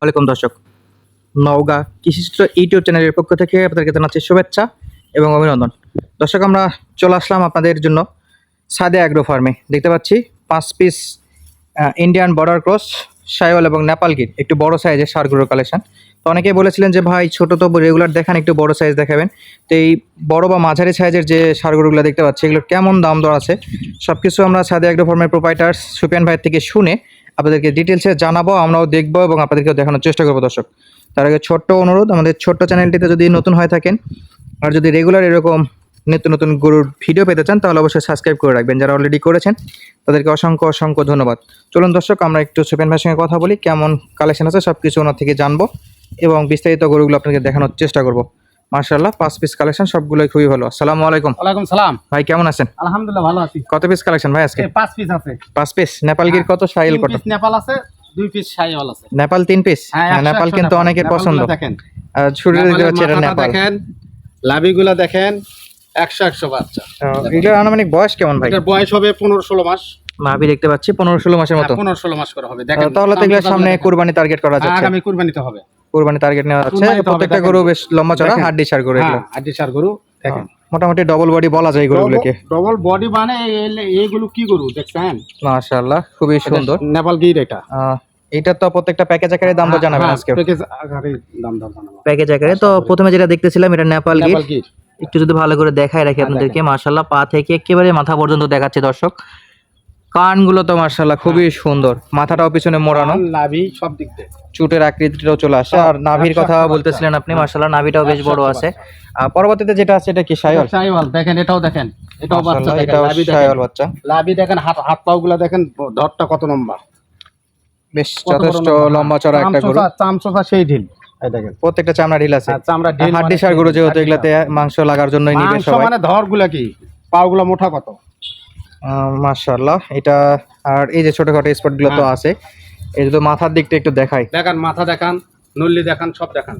ওয়ালাইকুম দর্শক। নওগাঁ কৃষিচিত্র ইউটিউব চ্যানেলের পক্ষ থেকে আপনাদেরকে জানাচ্ছি শুভেচ্ছা এবং অভিনন্দন। দর্শক, আমরা চলে আসলাম আপনাদের জন্য সাদে অ্যাগ্রো ফার্মে দেখতে পাচ্ছি পাঁচ piece Indian border cross Sahiwal এবং নেপাল গির একটু বড় সাইজের সারগুলোর কালেকশন তো অনেকেই বলেছিলেন যে, ভাই, ছোটো তো রেগুলার দেখান, একটু বড় সাইজ দেখাবেন। তো এই বড় বা মাঝারি সাইজের যে সারগুলোগুলো দেখতে পাচ্ছি, এগুলোর কেমন দাম দর আছে? সব কিছু আমরা সাদে অ্যাগ্রো ফার্মের প্রোপাইটার্স সুপিয়ান ভাইয়ের থেকে শুনে আপনাদেরকে ডিটেলসে জানাব, আমরাও দেখব এবং আপনাদেরকেও দেখানোর চেষ্টা করব, দর্শক। তার আগে ছোট্ট অনুরোধ, আমাদের ছোট্ট চ্যানেলটিতে যদি নতুন হয়ে থাকেন আর যদি রেগুলার এরকম নিত্য নতুন গরুর ভিডিও পেতে চান, তাহলে অবশ্যই সাবস্ক্রাইব করে রাখবেন। যারা অলরেডি করেছেন, তাদেরকে অসংখ্য অসংখ্য ধন্যবাদ। চলুন, দর্শক, আমরা একটু সুপেন ভাইয়ের সঙ্গে কথা বলি, কেমন কালেকশন আছে সব কিছু ওনার থেকে জানব এবং বিস্তারিত গরুগুলো আপনাকে দেখানোর চেষ্টা করব। মার্শাল্লাহ পাঁচ পিস কালেকশন সবগুলোই খুবই ভালো। আসসালামু আলাইকুম। ওয়ালাইকুম সালাম। ভাই কেমন আছেন? আলহামদুলিল্লাহ ভালো আছি। কত পিস কালেকশন ভাই আজকে? পাঁচ পিস আছে। পাঁচ পিস নেপালগির কত? সাইল কত? পিস নেপাল আছে দুই পিস শাইওয়াল আছে। নেপাল তিন পিস হ্যাঁ, নেপাল কিন্তু অনেকের পছন্দ। দেখেন। আর শুরুতে দেখতে এটা নেপাল। দেখেন লাভিগুলা দেখেন একশো একশো বাচ্চা। আহ, এগুলোর আনুমানিক বয়স কেমন ভাই? এটার বয়স হবে পনেরো ষোলো মাস। মাভি দেখতে পাচ্ছি পনেরো ষোলো মাসের মতো। পনেরো ষোলো মাস করে হবে। দেখেন তাহলে তো এগুলোর সামনে কোরবানি টার্গেট করা হ্যাঁ, যাচ্ছে। আগামী কুরবানিতে হবে। কুরবানি টার্গেট নেওয়া যাচ্ছে। কুরবানি তো প্রত্যেকটা গরু বেশ লম্বা চড়া। হাড্ডি সার গরু এগুলো। হ্যাঁ আদি সার গরু দেখেন। মোটামুটি ডবল বডি বলা যায় গরুগুলোকে। ডবল বডি মানে এই- এইগুলো কি গরু দেখছেন? মাশাআল্লাহ খুবই সুন্দর। নেপাল গির এটা। এটা তো প্রত্যেকটা প্যাকেজ আকারে দাম তো হ্যাঁ, জানাবেন হ্যাঁ, আজকে। প্যাকেজ আকারে দাম দাম জানাব। প্যাকেজ আকারে তো প্রথমে যেটা দেখতেছিলাম এটা নেপাল গির। একটু যদি ভালো করে দেখায় রাখি আপনাদেরকে মাশাআল্লাহ পা থেকে একেবারে মাথা পর্যন্ত দেখাচ্ছে দর্শক। কানগুলো তো মাশাআল্লাহ খুবই সুন্দর। মাথাটাও পিছনে মোড়ানো। নাভি সব দিক দিয়ে। চুটের আকৃতিটাও চলে আসে। আর নাভির কথা বলতেছিলেন আপনি মাশাআল্লাহ নাভিটাও বেশ বড় আছে। পরবর্তীতে যেটা আছে এটা কি সায়ল শাইওয়াল? দেখেন এটাও দেখেন। এটাও বাচ্চা এটাও সায়ল বাচ্চা। লাভি দেখেন হাত হাত পাও গুলা দেখেন ধরটা কত লম্বা। বেশ যথেষ্ট লম্বা চড়া একটা গরু। সেই ঢিল। প্রত্যেকটা চামড়া ঢিল আছে। চামড়া ঢিল হাড্ডি মানে সার গরু যেহেতু এগুলাতে মাংস লাগার জন্যই নিবে মাংস সবাই। মানে ধরগুলা কি? পাও গুলা মোটা কত? মাশাআল্লাহ। এটা আর এই যে ছোটখাটো স্পটগুলো তো হ্যাঁ। আছে। এই তো মাথার দিকটা একটু দেখাই। দেখান মাথা দেখান নল্লি দেখান সব দেখান।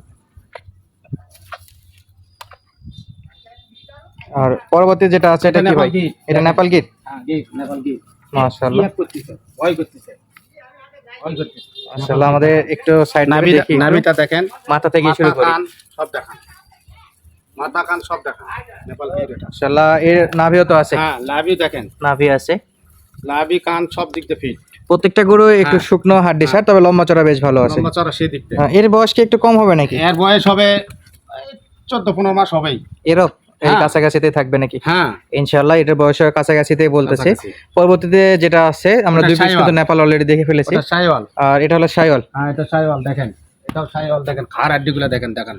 আর পরবর্তী যেটা আছে এটা কি ভাই? এটা নেপাল গির হ্যাঁ গির নেপাল গির মাশাআল্লাহ। করতেছে ভয় করতেছে মাশাআল্লাহ আমাদের একটু সাইড নাভি। নাভিটা দেখেন। মাথা থেকে শুরু করি। সব দেখান। মাথা কান সব দেখান। নেপাল গির এর নাভিও তো আছে। হ্যাঁ লাভি দেখেন। নাভি আছে। লাভি কান সব দিক দিয়ে ফিট প্রত্যেকটা গরু একটু হ্যাঁ। শুকনো হাড্ডি সার তবে লম্বা চড়া বেশ ভালো আছে। লম্বা চড়া সেই দিক হ্যাঁ, এর বয়স কি একটু কম হবে নাকি? এর বয়স হবে চোদ্দ পনেরো মাস হবেই। এরও এই হ্যাঁ। কাছাকাছিতে থাকবে নাকি? হ্যাঁ। ইনশাআল্লাহ এটার বয়সের কাছাকাছিতেই বলতেছে। পরবর্তীতে যেটা আছে আমরা দুই পিস কিন্তু নেপাল অলরেডি দেখে ফেলেছি। ওটা সাইওয়াল। আর এটা হলো সাইওয়াল। হ্যাঁ এটা সাইওয়াল দেখেন। এটাও সাইওয়াল দেখেন। খার আড্ডি দেখেন দেখেন।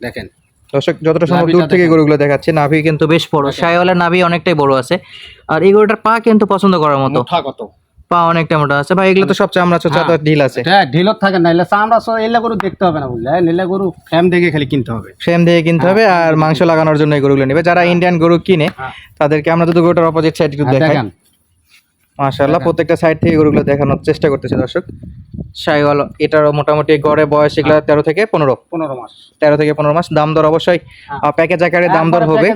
দেখেন। দর্শক যতটা সম্ভব দূর থেকে গরুগুলো দেখাচ্ছে নাভি কিন্তু বেশ বড় সাইওয়ালের নাভি অনেকটাই বড় আছে। আর এই গরুটার পা কিন্তু পছন্দ করার মতো। কত? পা অনেকটা মোটা আছে। ভাই এগুলো তো সব চামড়া চোচা তো হ্যাঁ। ঢিল আছে। হ্যাঁ ঢিল থাকে না এলে চামড়া সব এলে গরু দেখতে হবে না বুঝলে। নীলা গরু ফ্যাম দেখে খালি কিনতে হবে। ফ্রেম দিয়ে কিনতে হবে আর মাংস লাগানোর জন্য এই গরুগুলো নেবে। যারা ইন্ডিয়ান গরু কিনে হ্যাঁ। তাদেরকে আমরা যদি গরুটার অপোজিট সাইড একটু হ্যাঁ, দেখাই। মাশাআল্লাহ প্রত্যেকটা সাইড থেকে গরুগুলো দেখানোর চেষ্টা করতেছে দর্শক। সাইওয়াল এটারও মোটামুটি গড়ে বয়স এগুলো তেরো থেকে পনেরো। পনেরো মাস। তেরো থেকে পনেরো মাস দাম দর অবশ্যই। প্যাকেজ আকারে দাম দর হবে।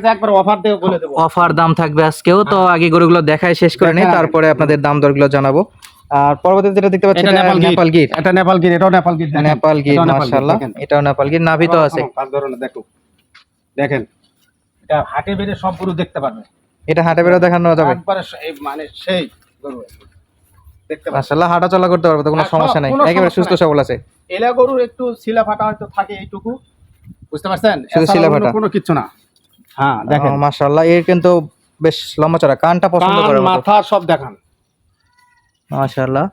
অফার দাম থাকবে আজকেও তো আগে গরুগুলো দেখায় শেষ করে নিই তারপরে আপনাদের দাম দরগুলো জানাব। আর পরবর্তীতে যেটা দেখতে পাচ্ছি এটা নেপাল গির এটা নেপাল গির এটাও নেপাল গির। নেপাল গির মাশাআল্লাহ। এটাও নেপাল গির নাভি তো আছে। কাজ ধরনের দেখো। দেখেন এটা হাটে বেড়ে সব গরু দেখতে পারবে। এটা হাটে বেরো দেখানো যাবে। একবারে মানে সেই গরু মাশাআল্লাহ হাঁটা চলা করতে পারবে তো কোনো হ্যাঁ, সমস্যা নাই। একেবারে সুস্থ সবল আছে। এলা গরুর একটু শিলা ফাটা হয়তো থাকে এইটুকু। বুঝতে পারছেন? শুধু শিলা ফাটা। কোনো কিছু না। হ্যাঁ দেখেন। মাশাআল্লাহ এর কিন্তু বেশ লম্বা চড়া। কানটা পছন্দ মতো। মাথা সব দেখান। মাশাআল্লাহ।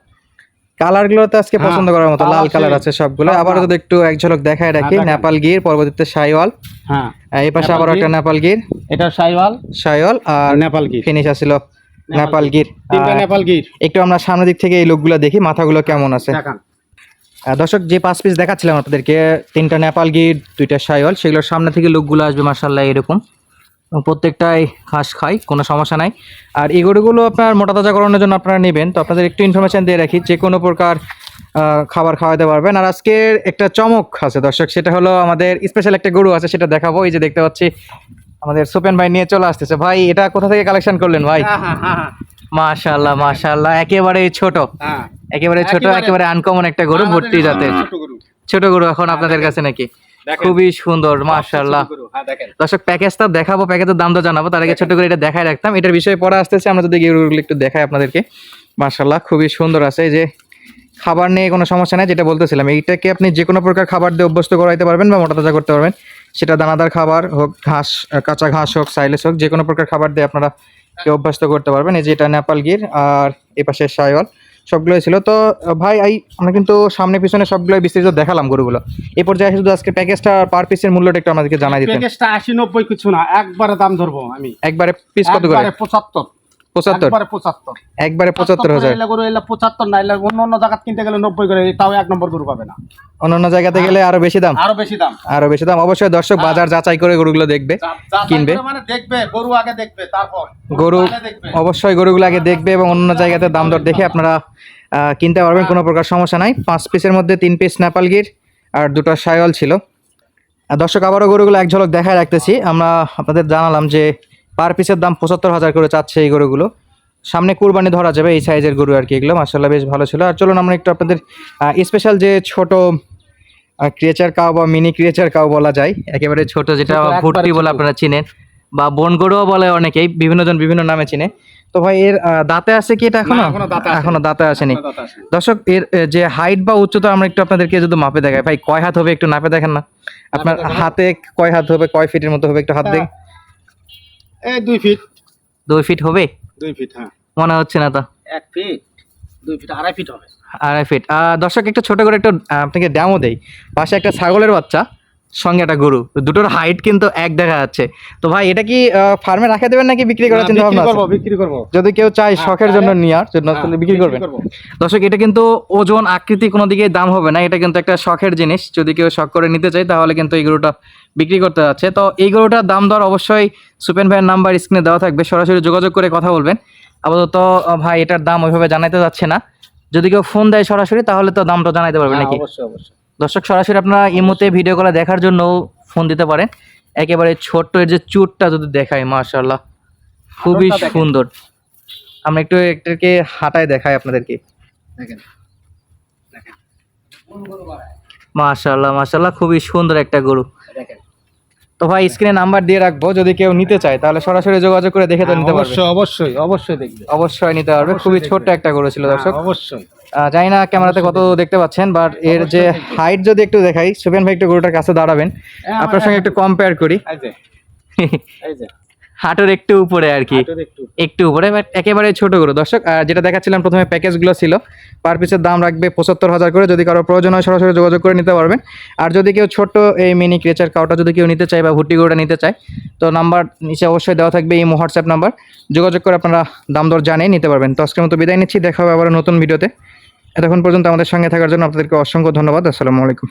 কালারগুলো তো আজকে হ্যাঁ, পছন্দ করার মতো লাল কালার আছে সবগুলো। সব আবার যদি একটু এক ঝলক দেখায় রাখি নেপাল গির পরবর্তীতে সাইওয়াল হ্যাঁ এই পাশে আবার একটা নেপাল গির। এটা সাইওয়াল সাইওয়াল আর নেপাল গির। ফিনিশ আসছিল নেপাল গির। তিনটা নেপাল গির। একটু আমরা সামনের দিক থেকে এই লোকগুলো দেখি মাথাগুলো কেমন আছে। দেখান। দর্শক যে পাঁচ পিস দেখাচ্ছিলাম আপনাদেরকে তিনটা নেপাল গির দুইটা সাইওয়াল সেগুলোর সামনে থেকে লোকগুলো আসবে মার্শাল্লাহ এরকম। প্রত্যেকটাই ঘাস খায় কোনো সমস্যা নাই। আর এই গরুগুলো আপনার মোটা তাজা করানোর জন্য আপনারা নেবেন। তো আপনাদের একটু ইনফরমেশন দিয়ে রাখি যে কোনো প্রকার আহ, খাবার খাওয়াতে পারবেন। আর আজকের একটা চমক আছে দর্শক সেটা হলো আমাদের স্পেশাল একটা গরু আছে সেটা দেখাবো। এই যে দেখতে পাচ্ছি আমাদের সুপেন ভাই নিয়ে চলে আসতেছে। ভাই এটা কোথা থেকে কালেকশন করলেন ভাই? হ্যাঁ হ্যাঁ হ্যাঁ মাশাল্লাহ মাশাল্লাহ একেবারে ছোট। একেবারে ছোট একেবারে- আনকমন একটা গরু ভর্তি জাতের। ছোট গরু। এখন আপনাদের কাছে নাকি? খুবই সুন্দর গরু, হ্যাঁ, দর্শক প্যাকেজটা দেখাবো প্যাকেজের দাম তো জানাব। তার আগে ছোট করে এটা দেখায় রাখতাম। এটার বিষয়ে পরে আসতেছে আমরা যদি গরুগুলো একটু দেখাই আপনাদেরকে। মাশাআল্লাহ খুবই সুন্দর আছে। এই যে খাবার নিয়ে কোনো সমস্যা নেই যেটা বলতেছিলাম এইটাকে আপনি যে কোনো প্রকার খাবার দিয়ে অভ্যস্ত করাইতে পারবেন বা মোটা তাজা করতে পারবেন। সেটা দানাদার খাবার হোক ঘাস কাঁচা ঘাস হোক সাইলেস হোক যে কোনো প্রকার খাবার দিয়ে আপনারা কে অভ্যস্ত করতে পারবেন। এই যে এটা নেপাল গির আর এ পাশে সাইওয়াল সবগুলোই ছিল। তো ভাই এই আমরা কিন্তু সামনে পিছনে সবগুলোই বিস্তারিত দেখালাম গরুগুলো। এই পর্যায়ে শুধু আজকে প্যাকেজটা পার পিসের মূল্যটা একটু আমাদেরকে জানাই দিতেন। প্যাকেজটা আশি নব্বই কিছু না একবারে দাম ধরবো আমি। একবারে পিস কত করে? পঁচাত্তর। একবারে পঁচাত্তর। একবারে পঁচাত্তর হাজার। এলে গরু এলে পঁচাত্তর না এলে অন্য অন্য জায়গা কিনতে গেলে নব্বই করে তাও এক নম্বর গরু পাবে না। অন্যান্য জায়গাতে গেলে আরও বেশি দাম। আরও বেশি দাম। আরও বেশি দাম। অবশ্যই দর্শক বাজার যাচাই করে গরুগুলো দেখবে কিনবে। মানে দেখবে গরু আগে দেখবে তারপর গরু অবশ্যই গরুগুলো আগে দেখবে এবং অন্য জায়গাতে দাম দর দেখে আপনারা কিনতে পারবেন কোনো প্রকার সমস্যা নাই। পাঁচ পিসের মধ্যে তিন পিস নেপাল গির আর দুটো সায়ল ছিল। দর্শক আবারও গরুগুলো এক ঝলক দেখায় রাখতেছি। আমরা আপনাদের জানালাম যে পার পিসের দাম পঁচাত্তর হাজার করে চাচ্ছে এই গরুগুলো। সামনে কুরবানি ধরা যাবে এই সাইজের গরু আর কি এগুলো মাসাল্লাহ বেশ ভালো ছিল। আর চলুন আমরা একটু আপনাদের স্পেশাল যে ছোট ক্রিয়েচার কাউ বা মিনি ক্রিয়েচার কাউ বলা যায় একেবারে ছোট যেটা ভুট্টি বলে আপনারা চিনেন বা বন গরুও বলে অনেকেই বিভিন্ন জন বিভিন্ন নামে চিনে। তো ভাই এর দাঁতে আছে কি এটা এখনও? এখনও দাঁতে আসেনি। দর্শক এর যে হাইট বা উচ্চতা আমরা একটু আপনাদেরকে যদি মাপে দেখাই। ভাই কয় হাত হবে একটু নাপে দেখেন না। আপনার হাতে কয় হাত হবে কয় ফিটের মতো হবে একটু হাত দেখ এই দুই ফিট দুই ফিট হবে? দুই ফিট হ্যাঁ। মনে হচ্ছে না তো। এক ফিট দুই ফিট আড়াই ফিট হবে। আড়াই ফিট দর্শক একটু ছোট করে একটু আপনাকে ড্যামও দেই। পাশে একটা ছাগলের বাচ্চা। সঙ্গে একটা গরু। দুটোর হাইট কিন্তু এক দেখা যাচ্ছে। তো ভাই এটা কি ফার্মে রাখা দেবেন নাকি বিক্রি করার চিন্তা ভাবনা করব? বিক্রি করব। যদি কেউ চায় হ্যাঁ, শখের জন্য নেওয়ার জন্য হ্যাঁ, তাহলে বিক্রি করবেন। করব। দর্শক এটা কিন্তু ওজন আকৃতি কোনো দিকে দাম হবে না এটা কিন্তু একটা শখের জিনিস। যদি কেউ শখ করে নিতে চায় তাহলে কিন্তু এই গরুটা বিক্রি করতে যাচ্ছে। তো এই গরুটার দাম দর অবশ্যই সুপেন ভাইয়ের নাম্বার স্ক্রিনে দেওয়া থাকবে সরাসরি যোগাযোগ করে কথা বলবেন। আপাতত ভাই এটার দাম ওইভাবে জানাইতে যাচ্ছে না। যদি কেউ ফোন দেয় সরাসরি তাহলে তো দামটা জানাইতে পারবে হ্যাঁ, নাকি? অবশ্যই অবশ্যই। দর্শক সরাসরি আপনারা ইমোতে ভিডিও কলে দেখার জন্য ফোন দিতে পারেন। একেবারে ছোট্ট এর যে চুটটা যদি দেখায় মাশাল্লাহ খুবই সুন্দর। আমরা একটু একটাকে হাঁটায় দেখাই আপনাদেরকে। দেখেন। মাশাল্লাহ মাশাল্লাহ খুবই সুন্দর একটা গরু। দেখেন। তো ভাই স্ক্রিনে নাম্বার দিয়ে রাখব যদি কেউ নিতে চায় তাহলে সরাসরি যোগাযোগ করে দেখে তো হ্যাঁ, নিতে পারবে। অবশ্যই অবশ্যই অবশ্যই দেখবে। অবশ্যই নিতে পারবে। খুবই ছোট্ট একটা গরু ছিল দর্শক। হ্যাঁ, অবশ্যই। আহ, জানি না ক্যামেরাতে কত দেখতে পাচ্ছেন বাট এর যে হাইট যদি একটু দেখাই সুপেন ভাই একটু গরুটার কাছে দাঁড়াবেন। হ্যাঁ, আপনার সঙ্গে একটু কম্পেয়ার করি। হাঁটুর একটু উপরে আর কি। একটু একটু উপরে বাট একেবারে ছোট গরু। দর্শক আর যেটা দেখাচ্ছিলাম প্রথমে প্যাকেজগুলো ছিল। পার পিসের দাম রাখবে পঁচাত্তর হাজার করে। যদি কারও প্রয়োজন হয় সরাসরি যোগাযোগ করে নিতে পারবেন। আর যদি কেউ ছোট এই মিনি ক্রেচার কাউটা যদি কেউ নিতে চায় বা ভুট্টি গরুটা নিতে চায় তো নাম্বার নিচে অবশ্যই দেওয়া থাকবে এই হোয়াটসঅ্যাপ নাম্বার যোগাযোগ করে আপনারা দাম দর জানিয়ে নিতে পারবেন। তো আজকের মতো বিদায় নিচ্ছি। দেখা হবে আবার নতুন ভিডিওতে। এতক্ষণ পর্যন্ত আমাদের সঙ্গে থাকার জন্য আপনাদেরকে অসংখ্য ধন্যবাদ। আসসালামু আলাইকুম।